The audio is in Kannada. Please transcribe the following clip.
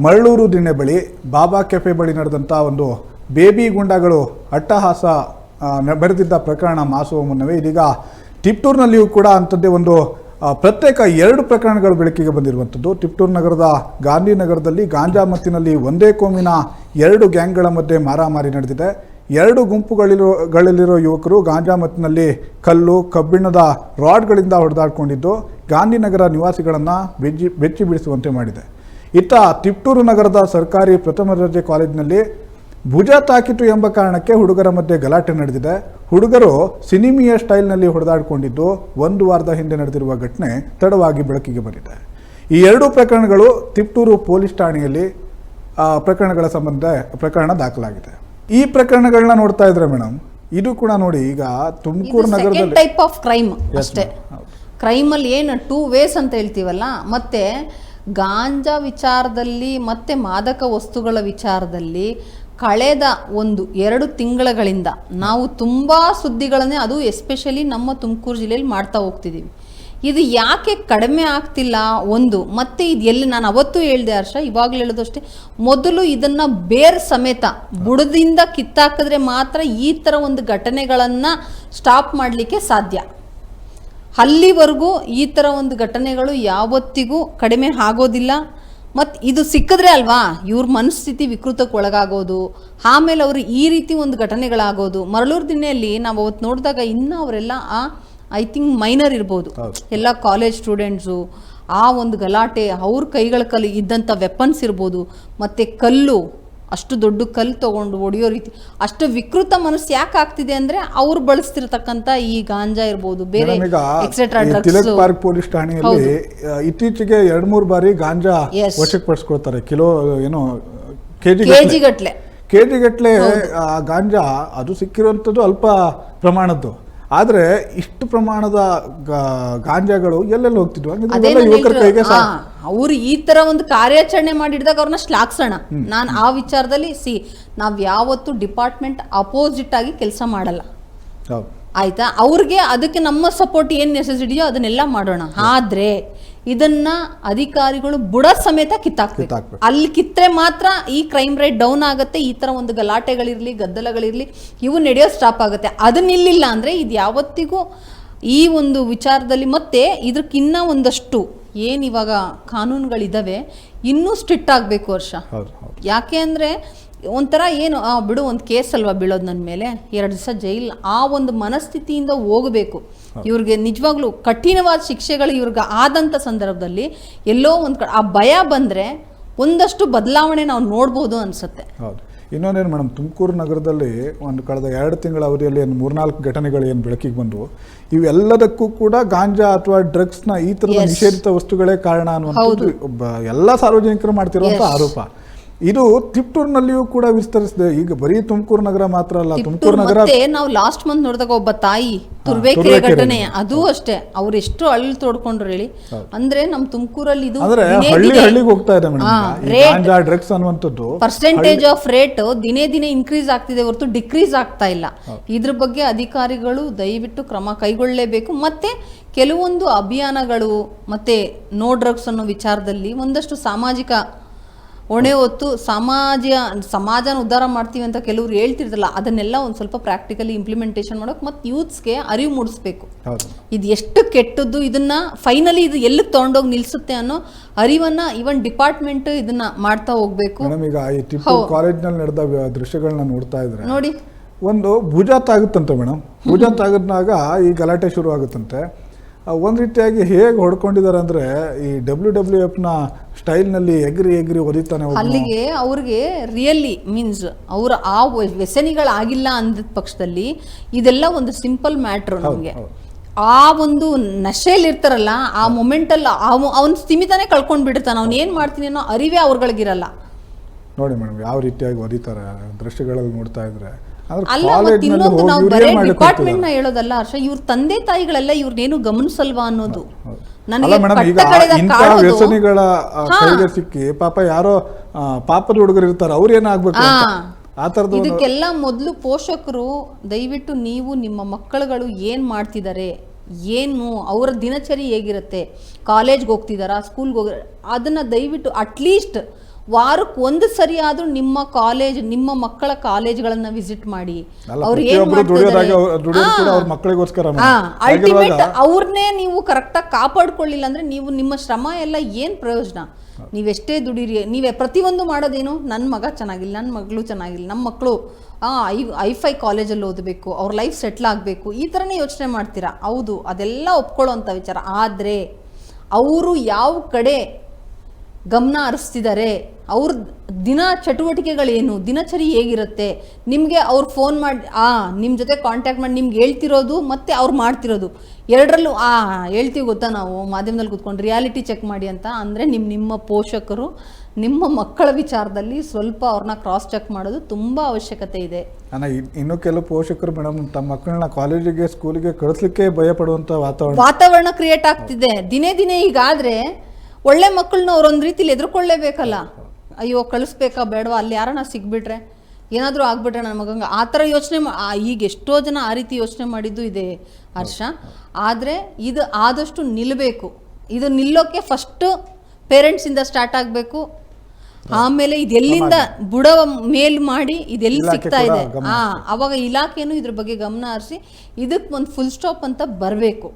ಮರಳೂರು ದಿಣ್ಣೆ ಬಳಿ ಬಾಬಾ ಕೆಫೆ ಬಳಿ ನಡೆದಂಥ ಒಂದು ಬೇಬಿ ಗುಂಡಗಳು ಅಟ್ಟಹಾಸ ಬರೆದಿದ್ದ ಪ್ರಕರಣ ಮಾಸುವ ಮುನ್ನವೇ ಇದೀಗ ಟಿಪ್ಟೂರ್ನಲ್ಲಿಯೂ ಕೂಡ ಅಂಥದ್ದೇ ಒಂದು ಪ್ರತ್ಯೇಕ ಎರಡು ಪ್ರಕರಣಗಳು ಬೆಳಕಿಗೆ ಬಂದಿರುವಂಥದ್ದು. ಟಿಪ್ಟೂರ್ ನಗರದ ಗಾಂಧಿನಗರದಲ್ಲಿ ಗಾಂಜಾ ಮತ್ತಿನಲ್ಲಿ ಒಂದೇ ಕೋಮಿನ ಎರಡು ಗ್ಯಾಂಗ್ಗಳ ಮಧ್ಯೆ ಮಾರಾಮಾರಿ ನಡೆದಿದೆ. ಎರಡು ಗುಂಪುಗಳಿರೋ ಯುವಕರು ಗಾಂಜಾ ಮತ್ತಿನಲ್ಲಿ ಕಲ್ಲು, ಕಬ್ಬಿಣದ ರಾಡ್ಗಳಿಂದ ಹೊಡೆದಾಡಿಕೊಂಡಿದ್ದು ಗಾಂಧಿನಗರ ನಿವಾಸಿಗಳನ್ನು ಬೆಚ್ಚಿ ಬೆಚ್ಚಿ ಬಿಡಿಸುವಂತೆ ಮಾಡಿದೆ. ಇತ್ತ ತಿಪ್ಟೂರು ನಗರದ ಸರ್ಕಾರಿ ಪ್ರಥಮ ದರ್ಜೆ ಕಾಲೇಜಿನಲ್ಲಿ ಭುಜ ತಾಕಿತು ಎಂಬ ಕಾರಣಕ್ಕೆ ಹುಡುಗರ ಮಧ್ಯೆ ಗಲಾಟೆ ನಡೆದಿದೆ. ಹುಡುಗರು ಸಿನಿಮಿಯ ಸ್ಟೈಲ್ನಲ್ಲಿ ಹೊಡೆದಾಡಿಕೊಂಡಿದ್ದು ಒಂದು ವಾರದ ಹಿಂದೆ ನಡೆದಿರುವ ಘಟನೆ ತಡವಾಗಿ ಬೆಳಕಿಗೆ ಬಂದಿದೆ. ಈ ಎರಡೂ ಪ್ರಕರಣಗಳು ತಿಪ್ಟೂರು ಪೊಲೀಸ್ ಠಾಣೆಯಲ್ಲಿ ಪ್ರಕರಣಗಳ ಸಂಬಂಧ ಪ್ರಕರಣ ದಾಖಲಾಗಿದೆ. ಈ ಪ್ರಕರಣಗಳನ್ನ ನೋಡ್ತಾ ಇದ್ರೆ ಮೇಡಮ್ ಇದು ಕೂಡ ನೋಡಿ ಈಗ ತುಮಕೂರು ನಗರದಲ್ಲಿ ಟೈಪ್ ಆಫ್ ಕ್ರೈಮ್ ಅಷ್ಟೇ. ಕ್ರೈಮಲ್ಲಿ ಏನು ಟೂ ವೇಸ್ ಅಂತ ಹೇಳ್ತೀವಲ್ಲ ಮತ್ತೆ ಗಾಂಜಾ ವಿಚಾರದಲ್ಲಿ ಮತ್ತು ಮಾದಕ ವಸ್ತುಗಳ ವಿಚಾರದಲ್ಲಿ ಕಳೆದ ಒಂದು ಎರಡು ತಿಂಗಳುಗಳಿಂದ ನಾವು ತುಂಬ ಸುದ್ದಿಗಳನ್ನೇ ಅದು ಎಸ್ಪೆಷಲಿ ನಮ್ಮ ತುಮಕೂರು ಜಿಲ್ಲೆಯಲ್ಲಿ ಮಾಡ್ತಾ ಹೋಗ್ತಿದ್ದೀವಿ ಇದು ಯಾಕೆ ಕಡಿಮೆ ಆಗ್ತಿಲ್ಲ? ಒಂದು, ಮತ್ತೆ ಇದು ಎಲ್ಲಿ ನಾನು ಅವತ್ತು ಹೇಳಿದೆ ಹರ್ಷ, ಇವಾಗಲೂ ಹೇಳೋದು ಅಷ್ಟೇ, ಮೊದಲು ಇದನ್ನು ಬೇರ್ ಸಮೇತ ಬುಡದಿಂದ ಕಿತ್ತಾಕಿದ್ರೆ ಮಾತ್ರ ಈ ಥರ ಒಂದು ಘಟನೆಗಳನ್ನು ಸ್ಟಾಪ್ ಮಾಡಲಿಕ್ಕೆ ಸಾಧ್ಯ. ಅಲ್ಲಿವರೆಗೂ ಈ ಥರ ಒಂದು ಘಟನೆಗಳು ಯಾವತ್ತಿಗೂ ಕಡಿಮೆ ಆಗೋದಿಲ್ಲ. ಮತ್ತು ಇದು ಸಿಕ್ಕಿದ್ರೆ ಅಲ್ವಾ? ಇವ್ರ ಮನಸ್ಥಿತಿ ವಿಕೃತಕ್ಕೆ ಒಳಗಾಗೋದು ಆಮೇಲೆ ಅವರು ಈ ರೀತಿ ಒಂದು ಘಟನೆಗಳಾಗೋದು. ಮರಳೂರು ದಿನೆಯಲ್ಲಿ ನಾವು ಅವತ್ತು ನೋಡಿದಾಗ ಇನ್ನೂ ಅವರೆಲ್ಲ ಆ ಐ ಥಿಂಕ್ ಮೈನರ್ ಇರ್ಬೋದು. ಎಲ್ಲ ಕಾಲೇಜ್ ಸ್ಟೂಡೆಂಟ್ಸು ಆ ಒಂದು ಗಲಾಟೆ ಅವ್ರ ಕೈಗಳ ಕಲ್ಲು ಇದ್ದಂಥ ವೆಪನ್ಸ್ ಇರ್ಬೋದು. ಮತ್ತು ಕಲ್ಲು ಅಷ್ಟು ದೊಡ್ಡ ಕಲ್ಲು ತಗೊಂಡು ಹೊಡೆಯೋ ರೀತಿ. ಅಷ್ಟು ವಿಕೃತ ಮನಸ್ಸು ಯಾಕೆ ಆಗ್ತಿದೆ ಅಂದ್ರೆ ಅವ್ರು ಬಳಸ್ತಿರ್ತಕ್ಕಂಥ ಈ ಗಾಂಜಾ ಇರ್ಬೋದು ಬೇರೆ ಎಕ್ಸೆಟ್ರಾ ತಿಲಕ್ ಪಾರ್ಕ್ ಪೊಲೀಸ್ ಠಾಣೆಯಲ್ಲಿ ಇತ್ತೀಚೆಗೆ ಎರಡ್ ಮೂರು ಬಾರಿ ಗಾಂಜಾ. ವಶಕ್ಕೆ ಪಡಿಸ್ಕೊಳ್ತಾರೆ. ಕಿಲೋ ಏನು ಕೆಜಿ ಗಟ್ಲೆ. ಕೆಜಿ ಗಟ್ಲೆ. ಆ ಗಾಂಜಾ ಅದು ಸಿಕ್ಕಿರುವಂಥದ್ದು ಅಲ್ಪ ಪ್ರಮಾಣದ್ದು. ಆದ್ರೆ ಇಷ್ಟು ಪ್ರಮಾಣದ ಗಾಂಜಾಗಳು ಎಲ್ಲೆಲ್ಲಿ ಹೋಗ್ತಿದ್ವು? ಯುವಕರ ಕೈಗೆ ಅವ್ರು ಈ ತರ ಒಂದು ಕಾರ್ಯಾಚರಣೆ ಮಾಡಿಡ್ದಾಗ ಅವ್ರನ್ನ ಶ್ಲಾಘಿಸೋಣ. ನಾನು ಆ ವಿಚಾರದಲ್ಲಿ ಸಿ ನಾವ್ ಯಾವತ್ತು ಡಿಪಾರ್ಟ್ಮೆಂಟ್ ಅಪೋಸಿಟ್ ಆಗಿ ಕೆಲಸ ಮಾಡಲ್ಲ. ಆಯ್ತಾ? ಅವ್ರಿಗೆ ಅದಕ್ಕೆ ನಮ್ಮ ಸಪೋರ್ಟ್ ಏನು ನೆಸೆಸಿಟಿಯೋ ಅದನ್ನೆಲ್ಲ ಮಾಡೋಣ. ಆದ್ರೆ ಇದನ್ನ ಅಧಿಕಾರಿಗಳು ಬುಡ ಸಮೇತ ಕಿತ್ತಾಕ್ಬೇಕು. ಅಲ್ಲಿ ಕಿತ್ತರೆ ಮಾತ್ರ ಈ ಕ್ರೈಮ್ ರೇಟ್ ಡೌನ್ ಆಗುತ್ತೆ ಈ ತರ ಒಂದು ಗಲಾಟೆಗಳಿರ್ಲಿ ಗದ್ದಲಗಳಿರ್ಲಿ ಇವು ನಡೆಯೋ ಸ್ಟಾಪ್ ಆಗುತ್ತೆ ಅದನ್ನ ನಿಲ್ಲಿಲ್ಲ ಅಂದ್ರೆ ಇದು ಯಾವತ್ತಿಗೂ ಈ ಒಂದು ವಿಚಾರದಲ್ಲಿ ಮತ್ತೆ ಇದಕ್ಕಿನ್ನ ಒಂದಷ್ಟು ಏನು ಇವಾಗ ಕಾನೂನುಗಳಿದಾವೆ ಇನ್ನೂ ಸ್ಟ್ರಿಕ್ಟ್ ಆಗಬೇಕು ವರ್ಷ. ಯಾಕೆ ಅಂದರೆ ಒಂಥರ ಏನು ಆ ಬಿಡು ಒಂದು ಕೇಸ್ ಅಲ್ವಾ ಬೀಳೋದು ನನ್ನ ಮೇಲೆ? ಎರಡು ದಿವಸ ಜೈಲ್ ಆ ಒಂದು ಮನಸ್ಥಿತಿಯಿಂದ ಹೋಗಬೇಕು. ಇವ್ರಿಗೆ ನಿಜವಾಗ್ಲೂ ಕಠಿಣವಾದ ಶಿಕ್ಷೆಗಳು ಇವ್ರಿಗೆ ಆದಂಥ ಸಂದರ್ಭದಲ್ಲಿ ಎಲ್ಲೋ ಒಂದು ಕಡೆ ಆ ಭಯ ಬಂದರೆ ಒಂದಷ್ಟು ಬದಲಾವಣೆ ನಾವು ನೋಡ್ಬೋದು ಅನಿಸುತ್ತೆ. ಹೌದು. ಇನ್ನೊಂದೇನು ಮೇಡಮ್ ತುಮಕೂರು ನಗರದಲ್ಲಿ ಒಂದು ಕಳೆದ ಎರಡು ತಿಂಗಳ ಅವಧಿಯಲ್ಲಿ ಏನು ಮೂರ್ನಾಲ್ಕು ಘಟನೆಗಳು ಏನು ಬೆಳಕಿಗೆ ಬಂದವು ಇವೆಲ್ಲದಕ್ಕೂ ಕೂಡ ಗಾಂಜಾ ಅಥವಾ ಡ್ರಗ್ಸ್ನ ಈ ಥರದ ನಿಷೇಧಿತ ವಸ್ತುಗಳೇ ಕಾರಣ ಅನ್ನುವಂಥದ್ದು ಎಲ್ಲ ಸಾರ್ವಜನಿಕರು ಮಾಡ್ತಿರುವಂಥ. ಆರೋಪ. ಇದು ತಿಪ್ಟೂರಿನಲ್ಲಿಯೂ ಕೂಡ ವಿಸ್ತರಿಸಿದೆ. ಈಗ ಬರೀ ತುಮಕೂರು ನಗರ ಮಾತ್ರ ಅಲ್ಲ ತುಮಕೂರು ನಗರ ನಾವು ಲಾಸ್ಟ್ ಮಂತ್ ನೋಡಿದಾಗ ಒಬ್ಬ ತಾಯಿ ತುರ್ಬೇಕೆರೆ ಘಟನೆ ಅದು ಅಷ್ಟೇ. ಅವ್ರು ಎಷ್ಟು ಹಳ್ಳಿ ತೋಡ್ಕೊಂಡ್ರು ಹೇಳಿ. ಅಂದ್ರೆ ನಮ್ ತುಮಕೂರಲ್ಲಿ ಇದು ಅಂದ್ರೆ ಹಳ್ಳಿ ಹಳ್ಳಿಗೆ ಹೋಗ್ತಾ ಇದೆ ಮೇಡಮ್. ಡ್ರಗ್ಸ್ ಅನ್ನುವಂಥದ್ದು ಪರ್ಸೆಂಟೇಜ್ ಆಫ್ ರೇಟ್ ದಿನೇ ದಿನೇ ಇನ್ಕ್ರೀಸ್ ಆಗ್ತಿದೆ ಹೊರತು ಡಿಕ್ರೀಸ್ ಆಗ್ತಾ ಇಲ್ಲ. ಇದ್ರ ಬಗ್ಗೆ ಅಧಿಕಾರಿಗಳು ದಯವಿಟ್ಟು ಕ್ರಮ ಕೈಗೊಳ್ಳಲೇಬೇಕು ಮತ್ತೆ ಕೆಲವೊಂದು ಅಭಿಯಾನಗಳು ಮತ್ತೆ ನೋ ಡ್ರಗ್ಸ್ ಅನ್ನೋ ವಿಚಾರದಲ್ಲಿ ಒಂದಷ್ಟು ಸಾಮಾಜಿಕ ಹೊಣೆ ಹೊತ್ತು ಸಮಾಜ ಸಮಾಜನ ಉದ್ಧಾರ ಮಾಡ್ತೀವಿ ಅಂತ ಕೆಲವರು ಹೇಳ್ತಿರ್ತಲ್ಲ ಅದನ್ನೆಲ್ಲ ಒಂದು ಸ್ವಲ್ಪ ಪ್ರಾಕ್ಟಿಕಲಿ ಇಂಪ್ಲಿಮೆಂಟೇಷನ್ ಮಾಡೋಕೆ ಮತ್ತು ಯೂತ್ಸ್ಗೆ ಅರಿವು ಮೂಡಿಸ್ಬೇಕು. ಹೌದು. ಇದು ಎಷ್ಟು ಕೆಟ್ಟದ್ದು ಇದನ್ನ ಫೈನಲಿ ಇದು ಎಲ್ಲಿಗೆ ತೊಗೊಂಡೋಗಿ ನಿಲ್ಸುತ್ತೆ ಅನ್ನೋ ಅರಿವನ್ನ ಇವನ್ ಡಿಪಾರ್ಟ್ಮೆಂಟ್ ಇದನ್ನ ಮಾಡ್ತಾ ಹೋಗ್ಬೇಕು. ನಮಗೆ ಈಗ ಈ ಕಾಲೇಜ್ನಲ್ಲಿ ನಡೆದ ದೃಶ್ಯಗಳನ್ನ ನೋಡ್ತಾ ಇದ್ರೆ ನೋಡಿ. ಒಂದು ಭುಜ ತಾಗುತ್ತಂತೆ ಮೇಡಮ್. ಭುಜ ತಾಗದ್ನಾಗ ಈ ಗಲಾಟೆ ಶುರು ಆಗುತ್ತಂತೆ ಒಂದ್ ರೀತಿಯಾಗಿ ಹೇಗೆ ಹೊಡ್ಕೊಂಡಿದ್ದಾರೆ ಅಂದ್ರೆ ಈ ಡಬ್ಲ್ಯೂ ಡಬ್ಲ್ಯೂ ಎಫ್ನ ಸ್ಟೈಲ್ನಲ್ಲಿ ಎಗ್ರಿ ಎಗ್ರಿ ಒದಿತಾನೆ. ಅಲ್ಲಿಗೆ ಅವ್ರಿಗೆ ರಿಯಲಿ ಮೀನ್ಸ್ ಅವ್ರ ಆ ವ್ಯ- ವ್ಯಸನಿಗಳಾಗಿಲ್ಲ ಅಂದ ಪಕ್ಷದಲ್ಲಿ ಇದೆಲ್ಲ ಒಂದು ಸಿಂಪಲ್ ಮ್ಯಾಟ್ರ್ ನಮಗೆ. ಆ ಒಂದು ನಶೆಯಲ್ಲಿ ಇರ್ತಾರಲ್ಲ ಆ ಮೊಮೆಂಟಲ್ಲಿ ಅವನ ಸ್ಥಿಮಿತಾನೆ ಕಳ್ಕೊಂಡ್ ಬಿಡ್ತಾನೆ. ಅವ್ನು ಏನ್ ಮಾಡ್ತೀನಿ ಅನ್ನೋ ಅರಿವೇ ಅವ್ರಗಳಿಗಿರಲ್ಲ. ನೋಡಿ ಮೇಡಮ್ ಯಾವ ರೀತಿಯಾಗಿ ಒದಿತಾರೆ ದೃಶ್ಯಗಳಲ್ಲಿ ನೋಡ್ತಾ ಇದ್ರೆ ಅಲ್ಲ ಇನ್ನೊಂದು ನಾವು ಬರೇ ಡಿಪಾರ್ಟ್ಮೆಂಟ್ನ? ಹೇಳೋದಲ್ಲ ಹರ್ಷ ಇವ್ರ ತಂದೆ ತಾಯಿಗಳೆಲ್ಲ ಇವ್ರನ್ನೇನು ಗಮನಿಸಲ್ವಾ ಅನ್ನೋದು. ನನಗೆ ವ್ಯಸನಿಗಳ ಕೈಗೆ ಸಿಕ್ಕಿ ಪಾಪ ಯಾರೋ ಪಾಪದ ಹುಡುಗರು ಇರ್ತಾರೆ ಅವ್ರು ಏನಾಗ್ಬೇಕು ಆ. ಆ ತರದ ಇದಕ್ಕೆಲ್ಲ ಮೊದಲು ಪೋಷಕರು ದಯವಿಟ್ಟು ನೀವು ನಿಮ್ಮ ಮಕ್ಕಳುಗಳು ಏನ್ ಮಾಡ್ತಿದ್ದಾರೆ ಏನು? ಅವರ ದಿನಚರಿ ಹೇಗಿರುತ್ತೆ? ಕಾಲೇಜ್ಗೆ ಹೋಗ್ತಿದ್ದಾರಾ ಸ್ಕೂಲ್ಗೆ ಹೋಗಿ ಅದನ್ನ ದಯವಿಟ್ಟು ಅಟ್ಲೀಸ್ಟ್ ವಾರಕ್ಕೆ ಒಂದು ಸರಿ ಆದ್ರೂ ನಿಮ್ಮ ಕಾಲೇಜ್ ನಿಮ್ಮ ಮಕ್ಕಳ ಕಾಲೇಜ್ಗಳನ್ನ ವಿಸಿಟ್ ಮಾಡಿ. ಅವ್ರು ಏನ್ ಅಲ್ಟಿಮೇಟ್ ಅವ್ರನ್ನೇ ನೀವು ಕರೆಕ್ಟಾಗಿ ಕಾಪಾಡ್ಕೊಳ್ಳಿಲ್ಲ ಅಂದ್ರೆ ನೀವು ನಿಮ್ಮ ಶ್ರಮ ಎಲ್ಲ ಏನ್ ಪ್ರಯೋಜನ? ನೀವೆಷ್ಟೇ ದುಡೀರಿ ನೀವೇ ಪ್ರತಿಯೊಂದು ಮಾಡೋದೇನು ನನ್ನ ಮಗ ಚೆನ್ನಾಗಿಲ್ಲ ನನ್ನ ಮಗಳು ಚೆನ್ನಾಗಿಲ್ಲ ನಮ್ಮ ಮಕ್ಕಳು ಐ ಐ ಫೈ ಕಾಲೇಜಲ್ಲಿ ಓದಬೇಕು ಅವ್ರ ಲೈಫ್ ಸೆಟ್ಲ್ ಆಗಬೇಕು ಈ ಥರನೇ ಯೋಚನೆ ಮಾಡ್ತೀರಾ? ಹೌದು ಅದೆಲ್ಲ ಒಪ್ಕೊಳ್ಳೋ ವಿಚಾರ. ಆದರೆ ಅವರು ಯಾವ ಕಡೆ ಗಮನ ಹರಿಸ್ತಿದ್ದಾರೆ. ಅವ್ರ ದಿನ ಚಟುವಟಿಕೆಗಳೇನು ದಿನಚರಿ ಹೇಗಿರುತ್ತೆ ನಿಮಗೆ ಅವ್ರು ಫೋನ್ ಮಾಡಿ ಆ ನಿಮ್ಮ ಜೊತೆ ಕಾಂಟ್ಯಾಕ್ಟ್ ಮಾಡಿ ನಿಮ್ಗೆ ಹೇಳ್ತಿರೋದು ಮತ್ತೆ ಅವ್ರು ಮಾಡ್ತಿರೋದು. ಎರಡರಲ್ಲೂ ಆ ಹೇಳ್ತೀವಿ ಗೊತ್ತಾ ನಾವು ಮಾಧ್ಯಮದಲ್ಲಿ ಕೂತ್ಕೊಂಡು ರಿಯಾಲಿಟಿ ಚೆಕ್ ಮಾಡಿ ಅಂತ. ಅಂದರೆ ನಿಮ್ಮ ನಿಮ್ಮ ಪೋಷಕರು ನಿಮ್ಮ ಮಕ್ಕಳ ವಿಚಾರದಲ್ಲಿ ಸ್ವಲ್ಪ ಅವ್ರನ್ನ ಕ್ರಾಸ್ ಚೆಕ್ ಮಾಡೋದು ತುಂಬ ಅವಶ್ಯಕತೆ ಇದೆ. ಅಣ್ಣ ಇನ್ನು ಕೆಲವು ಪೋಷಕರು ಮೇಡಮ್ ತಮ್ಮ ಮಕ್ಕಳನ್ನ ಕಾಲೇಜಿಗೆ ಸ್ಕೂಲಿಗೆ ಕಳಿಸ್ಲಿಕ್ಕೆ ಭಯ ಪಡುವಂತ ವಾತಾವರಣ. ವಾತಾವರಣ ಕ್ರಿಯೇಟ್ ಆಗ್ತಿದೆ. ದಿನೇ ದಿನೇ ಈಗಾದ್ರೆ ಒಳ್ಳೆ ಮಕ್ಕಳನ್ನ ಅವ್ರೊಂದ್ ರೀತಿಲಿ ಎದುರ್ಕೊಳ್ಳೇಬೇಕಲ್ಲ? ಅಯ್ಯೋ ಕಳಿಸ್ಬೇಕಾ ಬೇಡವಾ? ಅಲ್ಲಿ ಯಾರನ್ನ ಸಿಗ್ಬಿಟ್ರೆ? ಏನಾದರೂ ಆಗ್ಬಿಟ್ರೆ ನನ್ನ ಮಗಂಗೆ. ಆ ಥರ ಯೋಚನೆ ಈಗ ಎಷ್ಟೋ ಜನ ಆ ರೀತಿ ಯೋಚನೆ ಮಾಡಿದ್ದು ಇದೆ ಹರ್ಷ. ಆದರೆ ಇದು ಆದಷ್ಟು ನಿಲ್ಲಬೇಕು ಇದು ನಿಲ್ಲೋಕೆ ಫಸ್ಟು ಪೇರೆಂಟ್ಸಿಂದ ಸ್ಟಾರ್ಟ್ ಆಗಬೇಕು. ಆಮೇಲೆ ಇದೆಲ್ಲಿಂದ ಬುಡವ ಮೇಲ್ ಮಾಡಿ ಇದೆಲ್ಲಿ ಸಿಗ್ತಾ ಇದೆ? ಹಾ ಆ ಅವಾಗ ಇಲಾಖೆನೂ ಇದ್ರ ಬಗ್ಗೆ ಗಮನ ಹರಿಸಿ ಇದಕ್ಕೆ ಒಂದು ಫುಲ್ ಸ್ಟಾಪ್ ಅಂತ ಬರಬೇಕು.